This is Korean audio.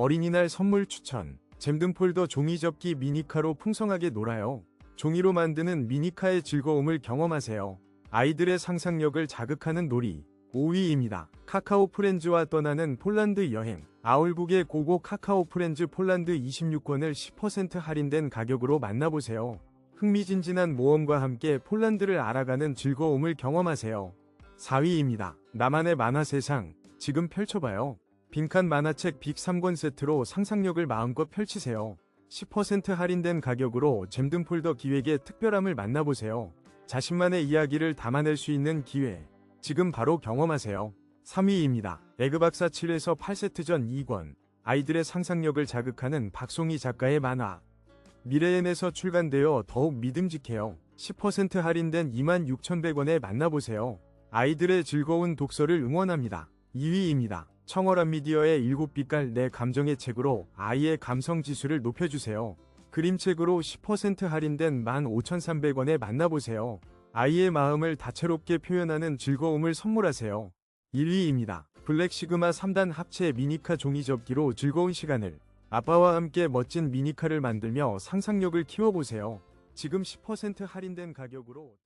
어린이날 선물 추천. 잼든 폴더 종이 접기 미니카로 풍성하게 놀아요. 종이로 만드는 미니카의 즐거움을 경험하세요. 아이들의 상상력을 자극하는 놀이. 5위입니다. 카카오 프렌즈와 떠나는 폴란드 여행. 아울북의 고고 카카오 프렌즈 폴란드 26권을 10% 할인된 가격으로 만나보세요. 흥미진진한 모험과 함께 폴란드를 알아가는 즐거움을 경험하세요. 4위입니다. 나만의 만화 세상. 지금 펼쳐봐요. 빈칸 만화책 빅 3권 세트로 상상력을 마음껏 펼치세요. 10% 할인된 가격으로 잼든 폴더 기획의 특별함을 만나보세요. 자신만의 이야기를 담아낼 수 있는 기회. 지금 바로 경험하세요. 3위입니다. 에그박사 7에서 8세트 전 2권. 아이들의 상상력을 자극하는 박송희 작가의 만화. 미래엔에서 출간되어 더욱 믿음직해요. 10% 할인된 26,100원에 만나보세요. 아이들의 즐거운 독서를 응원합니다. 2위입니다. 청어란 미디어의 7빛깔 내 감정의 책으로 아이의 감성 지수를 높여주세요. 그림책으로 10% 할인된 15,300원에 만나보세요. 아이의 마음을 다채롭게 표현하는 즐거움을 선물하세요. 1위입니다. 블랙 시그마 3단 합체 미니카 종이 접기로 즐거운 시간을 아빠와 함께 멋진 미니카를 만들며 상상력을 키워보세요. 지금 10% 할인된 가격으로